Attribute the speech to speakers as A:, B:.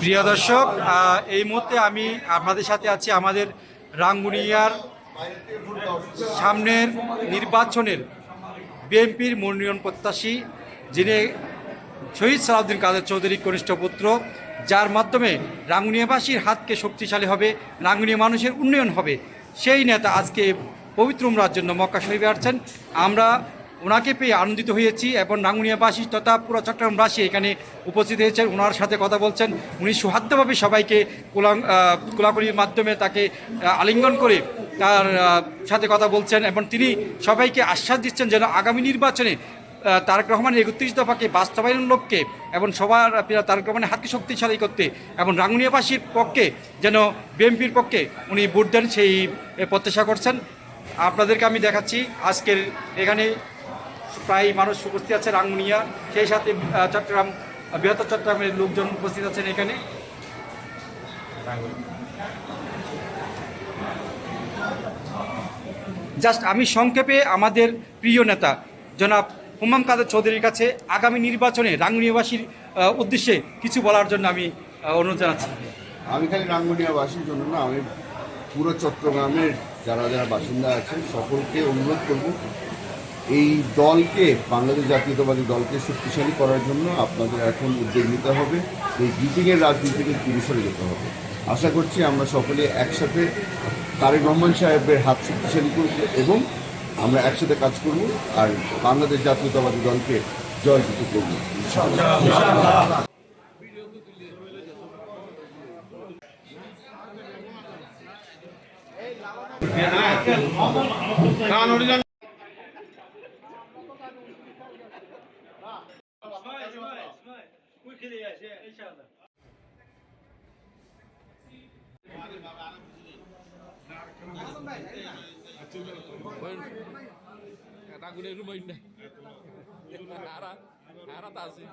A: প্রিয় দর্শক এই মুহূর্তে আমি আপনাদের সাথে আছি আমাদের রাঙ্গুনিয়ার সামনের নির্বাচনের বিএনপির মনোনয়ন প্রত্যাশী, যিনি শহীদ সালাউদ্দিন কাদের চৌধুরী কনিষ্ঠ পুত্র, যার মাধ্যমে রাঙ্গুনিয়াবাসীর হাতকে শক্তিশালী হবে, রাঙ্গুনিয়া মানুষের উন্নয়ন হবে। সেই নেতা আজকে পবিত্র উমরার জন্য মক্কা শরীফে আসছেন। আমরা ওনাকে পেয়ে আনন্দিত হয়েছি এবং রাঙ্গুনিয়াবাসী তথা পুরো চট্টগ্রামবাসী এখানে উপস্থিত হয়েছেন, ওনার সাথে কথা বলছেন। উনি সুহাদ্যভাবে সবাইকে কোলাং কোলাকুলির মাধ্যমে তাকে আলিঙ্গন করে তার সাথে কথা বলছেন এবং তিনি সবাইকে আশ্বাস দিচ্ছেন যেন আগামী নির্বাচনে তারেক রহমানের একত্রিশ দফাকে বাস্তবায়নের লক্ষ্যে এবং সবার তারেক রহমানের হাতকে শক্তিশালী করতে এবং রাঙ্গুনিয়াবাসীর পক্ষে যেন বিএনপির পক্ষে উনি ভোট দেন সেই প্রত্যাশা করছেন। আপনাদেরকে আমি দেখাচ্ছি আজকের এখানে প্রায় মানুষ উপস্থিত আছে রাঙ্গুনিয়া, সেই সাথে চট্টগ্রাম বৃহত্তর চট্টগ্রামের লোকজন উপস্থিত আছেন এখানে। জাস্ট আমি সংক্ষেপে আমাদের প্রিয় নেতা, জনাব হুমাম কাদের চৌধুরীর কাছে আগামী নির্বাচনে রাঙ্গুনিয়াবাসীর উদ্দেশ্যে কিছু বলার জন্য আমি অনুরোধ জানাচ্ছি।
B: আমি খালি রাঙ্গুনিয়াবাসীর জন্য না, আমি পুরো চট্টগ্রামের যারা যারা বাসিন্দা আছেন সকলকে অনুরোধ করব এই দলকে, বাংলাদেশ জাতীয়তাবাদী দলকে শক্তিশালী করার জন্য আপনাদের এখন উদ্যোগ নিতে হবে। এই গিটিংয়ের রাজনীতি থেকে দূরে সরে যেতে হবে। আশা করছি আমরা সকলে একসাথে তারেক রহমান সাহেবের হাত শক্তিশালী করব এবং আমরা একসাথে কাজ করব আর বাংলাদেশ জাতীয়তাবাদী দলকে জয়যুক্ত করব।
C: Ragunya rumah indah. Arah, arah tasi.